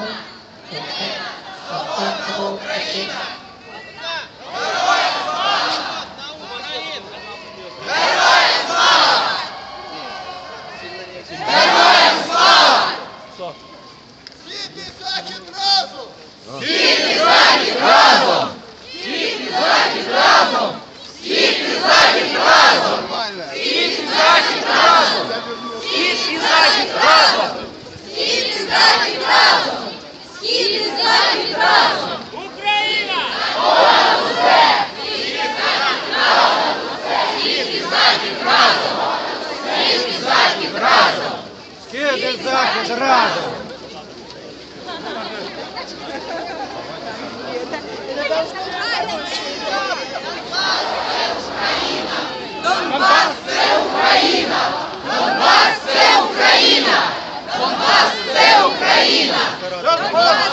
І захід разом! Схід і захід разом. Донбас це Україна! Донбас це Україна! Донбас це Україна! Донбас